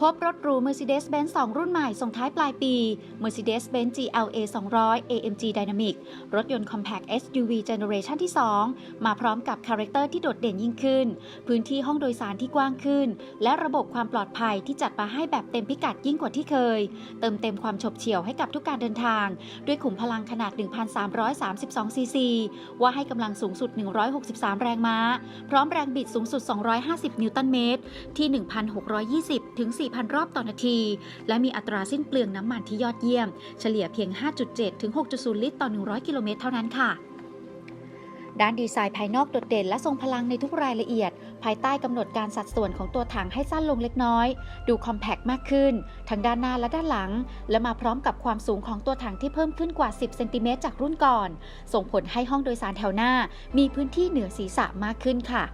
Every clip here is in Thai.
พบรถหรู Mercedes-Benz 2 รุ่นใหม่ส่งท้ายปลายปี Mercedes-Benz GLA 200 AMG Dynamic รถยนต์ Compact SUV Generation ที่ 2 มาพร้อมกับคาแรคเตอร์ที่โดดเด่นยิ่งขึ้น พื้นที่ห้องโดยสารที่กว้างขึ้น และระบบความปลอดภัยที่จัดมาให้แบบเต็มพิกัดยิ่งกว่าที่เคย เติมเต็มความฉบเฉี่ยวให้กับทุกการเดินทาง ด้วยขุมพลังขนาด 1,332 ซีซี ว่าให้กำลังสูงสุด 163 แรงม้า พร้อมแรงบิดสูงสุด 250 นิวตันเมตร ที่ 1,620 ถึง4,000 รอบต่อนาที และมีอัตราสิ้นเปลืองน้ำมันที่ยอดเยี่ยม เฉลี่ยเพียง 5.7 ถึง 6.0 ลิตรต่อ 100 กิโลเมตรเท่านั้นค่ะด้านดีไซน์ภายนอกโดดเด่นและทรงพลังในทุกรายละเอียด ภายใต้กำหนดการสัดส่วนของตัวถังให้สั้นลงเล็กน้อย ดูคอมแพคมากขึ้น ทั้งด้านหน้าและด้านหลัง และมาพร้อมกับความสูงของตัวถังที่เพิ่มขึ้นกว่า 10 เซนติเมตรจากรุ่นก่อน ส่งผลให้ห้องโดยสารแถวหน้า มีพื้นที่เหนือศีรษะมากขึ้นค่ะ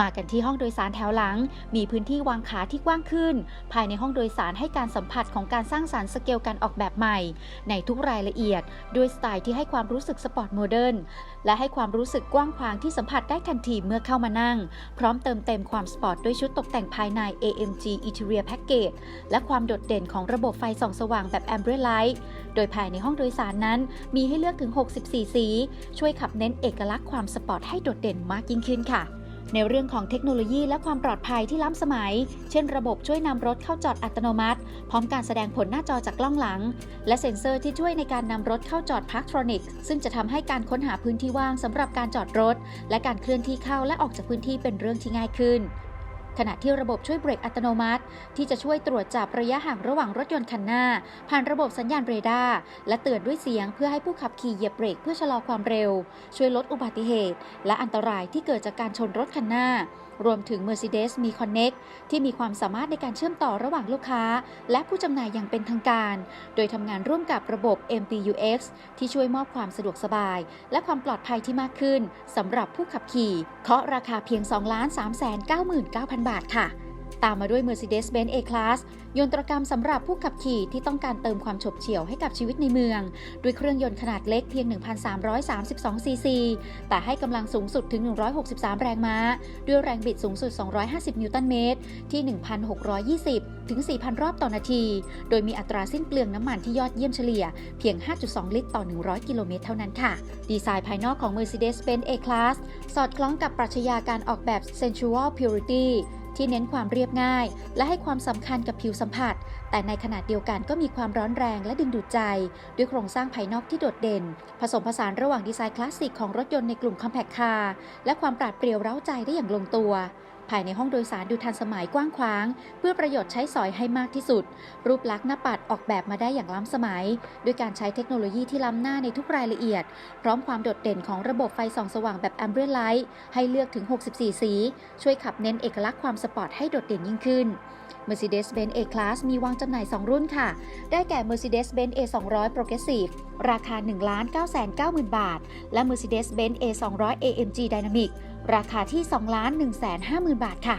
มากันที่ห้องโดยสารแถวหลัง มีพื้นที่วางขาที่กว้างขึ้น ภายในห้องโดยสารให้การสัมผัสของการสร้างสารรค์สเกลการออกแบบใหม่ ในทุกรายละเอียด ด้วยสไตล์ที่ให้ความรู้สึกสปอร์ตโมเดิร์นและให้ความรู้สึกกว้างขวางที่สัมผัสได้ทันทีเมื่อเข้ามานั่ง พร้อมเติมเต็มความสปอร์ตด้วยชุดตกแต่งภายใน AMG Interior Package และความโดดเด่นของระบบไฟส่องสว่างแบบ Amber Light โดยภายในห้องโดยสารนั้น มีให้เลือกถึง 64 สี ช่วยขับเน้นเอกลักษณ์ความสปอร์ตให้โดดเด่นมากยิ่งขึ้นค่ะ ในเรื่องของเทคโนโลยีและความปลอดภัยที่ล้ำสมัย เช่นระบบช่วยนำรถเข้าจอดอัตโนมัติ พร้อมการแสดงผลหน้าจอจากกล้องหลัง และเซ็นเซอร์ที่ช่วยในการนำรถเข้าจอดพาร์คทรอนิกซึ่งจะทำให้การค้นหาพื้นที่ว่างสำหรับการจอดรถ และการเคลื่อนที่เข้าและออกจากพื้นที่เป็นเรื่องที่ง่ายขึ้น ขณะที่ระบบช่วยเบรกอัตโนมัติ ที่จะช่วยตรวจจับระยะห่างระหว่างรถยนต์คันหน้า ผ่านระบบสัญญาณเรดาร์และเตือนด้วยเสียงเพื่อให้ผู้ขับขี่เหยียบเบรกเพื่อชะลอความเร็ว ช่วยลดอุบัติเหตุ และอันตรายที่เกิดจากการชนรถคันหน้ารวมถึง Mercedes มี Connect ที่มีความสามารถในการเชื่อมต่อระหว่างลูกค้า และผู้จำหน่ายอย่างเป็นทางการ โดยทำงานร่วมกับระบบ MBUX ที่ช่วยมอบความสะดวกสบาย และความปลอดภัยที่มากขึ้นสำหรับผู้ขับขี่ เคาะราคาเพียง 2 3 9 9 0 0 0 บาทค่ะ ตามมาด้วย Mercedes-Benz A-Class ยนตรกรรมสำหรับผู้ขับขี่ที่ต้องการเติมความฉบเฉี่ยวให้กับชีวิตในเมือง ด้วยเครื่องยนต์ขนาดเล็กเพียง 1,332 ซีซี แต่ให้กำลังสูงสุดถึง 163 แรงม้า ด้วยแรงบิดสูงสุด 250 นิวตันเมตร ที่ 1,620 ถึง 4,000 รอบต่อนาที โดยมีอัตราสิ้นเปลืองน้ำมันที่ยอดเยี่ยมเฉลี่ยเพียง 5.2 ลิตรต่อ 100 กิโลเมตรเท่านั้นค่ะ ดีไซน์ภายนอกของ Mercedes-Benz A-Class สอดคล้องกับปรัชญาการออกแบบ Sensual Purity ที่เน้นความเรียบง่าย และให้ความสำคัญกับผิวสัมผัส แต่ในขณะเดียวกันก็มีความร้อนแรงและดึงดูดใจ ด้วยโครงสร้างภายนอกที่โดดเด่น ผสมผสานระหว่างดีไซน์คลาสสิกของรถยนต์ในกลุ่มคอมแพคคาร์และความปราดเปรียวเร้าใจได้อย่างลงตัว ภายในห้องโดยสารดูทันสมัยกว้างขวาง เพื่อประโยชน์ใช้สอยให้มากที่สุด รูปลักษณ์หน้าปัดออกแบบมาได้อย่างล้ำสมัย ด้วยการใช้เทคโนโลยีที่ล้ำหน้าในทุกรายละเอียด พร้อมความโดดเด่นของระบบไฟส่องสว่างแบบแอมเบร์ไลท์ให้เลือกถึง 64 สี ช่วยขับเน้นเอกลักษณ์ความสปอร์ตให้โดดเด่นยิ่งขึ้น Mercedes-Benz A-Class มีวางจำหน่าย 2 รุ่นค่ะ ได้แก่ Mercedes-Benz A200 Progressive ราคา 1 9 9 0 0 0บาท และ Mercedes-Benz A200 AMG Dynamic ราคาที่ 2 1 5 0 0 0 0 บาทค่ะ